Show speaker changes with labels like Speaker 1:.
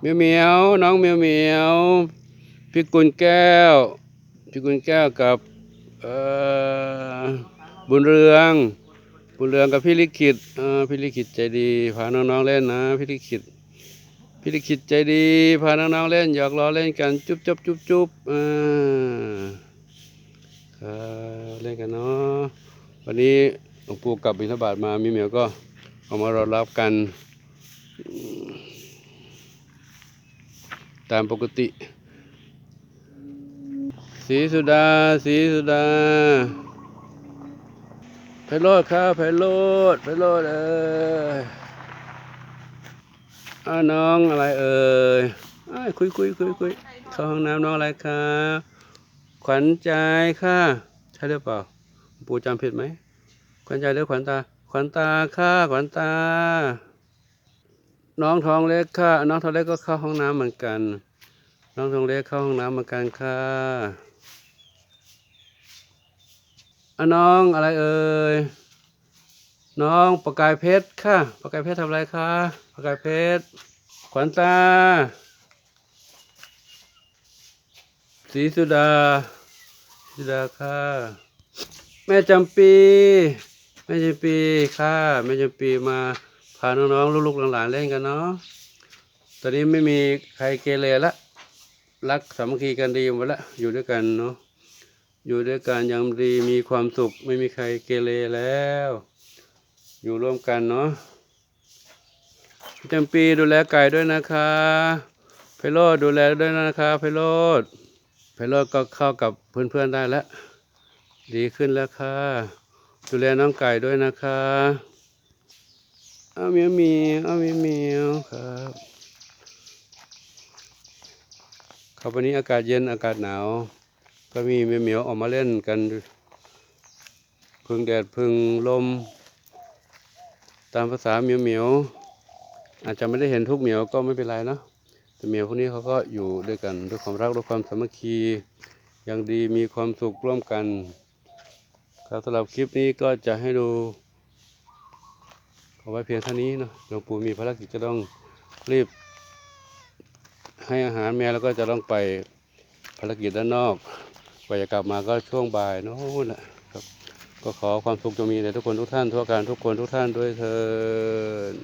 Speaker 1: เมียวเมียวน้องเมียวเมียวพี่กุลแก้วพี่กุลแก้วกับบุญเรือง บุญเรืองกับพี่ลิขิตพี่ลิขิตใจดีพาน้องๆเล่นนะพี่ลิขิตพี่ลิขิตใจดีพาน้องๆเล่นหยอกล้อเล่นกันจุ๊บจุ๊บจุ๊บจุ๊บอ่าครับเล่นกันเนาะวันนี้หลวงปู่กลับบิณฑบาตมามีเหมียวก็เอามารอรับกัน ตามปกติ สีสุดา สีสุดาไพโรดครับไพโรดไพโรดเอ้ยอ้าน้องอะไรเอ่ยอ้คุยคุยคุยคุยเข้าห้องน้ำน้องอะไรครับขวัญใจค่ะใช่หรือเปล่า ปู่จำผิดไหมขวัญใจหรือขวัญตา ขวัญตาค่ะขวัญตา น้องท้องเล็กค่ะ น้องท้องเล็กก็เข้าห้องน้ำเหมือนกัน น้องท้องเล็กเข้าห้องน้ำเหมือนกันค่ะอน้องอะไรเอ่ย น้องประกายเพชรค่ะ ประกายเพชรทำอะไรคะประกายเพชร ขวัญตา สีสุดาสุดาค่ะ แม่จำปี แม่จำปีค่ะ แม่จำปีมา พาน้องๆลูกๆหลานๆเล่นกันเนาะตอนนี้ไม่มีใครเกเรละรักสามัคคีกันดีหมดละอยู่ด้วยกันเนาะอยู่ด้วยกันยังดีมีความสุข ไม่มีใครเกเรแล้ว อยู่ร่วมกันเนาะจำปีดูแลไก่ด้วยนะคะไพโรดดูแลด้วยนะคะไพโรดไพโรดก็เข้ากับเพื่อนๆได้แล้ว ดีขึ้นแล้วค่ะ ดูแลน้องไก่ด้วยนะคะ เอาเมียวเมียวเอาเมียวเมียวครับครับวันนี้อากาศเย็นอากาศหนาว ก็มีแม่เมียวออกมาเล่นกัน พึ่งแดดพึ่งลม ตามภาษาเมียวเมียวอาจจะไม่ได้เห็นทุกเหมียวก็ไม่เป็นไรเนาะแต่เหมียวพวกนี้เขาก็อยู่ด้วยกันด้วยความรักด้วยความสามัคคีอย่างดีมีความสุขร่วมกัน ครับสำหรับคลิปนี้ก็จะให้ดู เอาไว้เพียงเท่านี้เนาะหลวงปู่มีภารกิจจะต้องรีบ ให้อาหารแมวแล้วก็จะต้องไปภารกิจด้านนอกกว่าจะกลับมาก็ช่วงบ่ายโน้นแหละครับ ก็ขอความสุขจงมีในทุกคนทุกท่านทั่วการทุกคนทุกท่านด้วยเถิด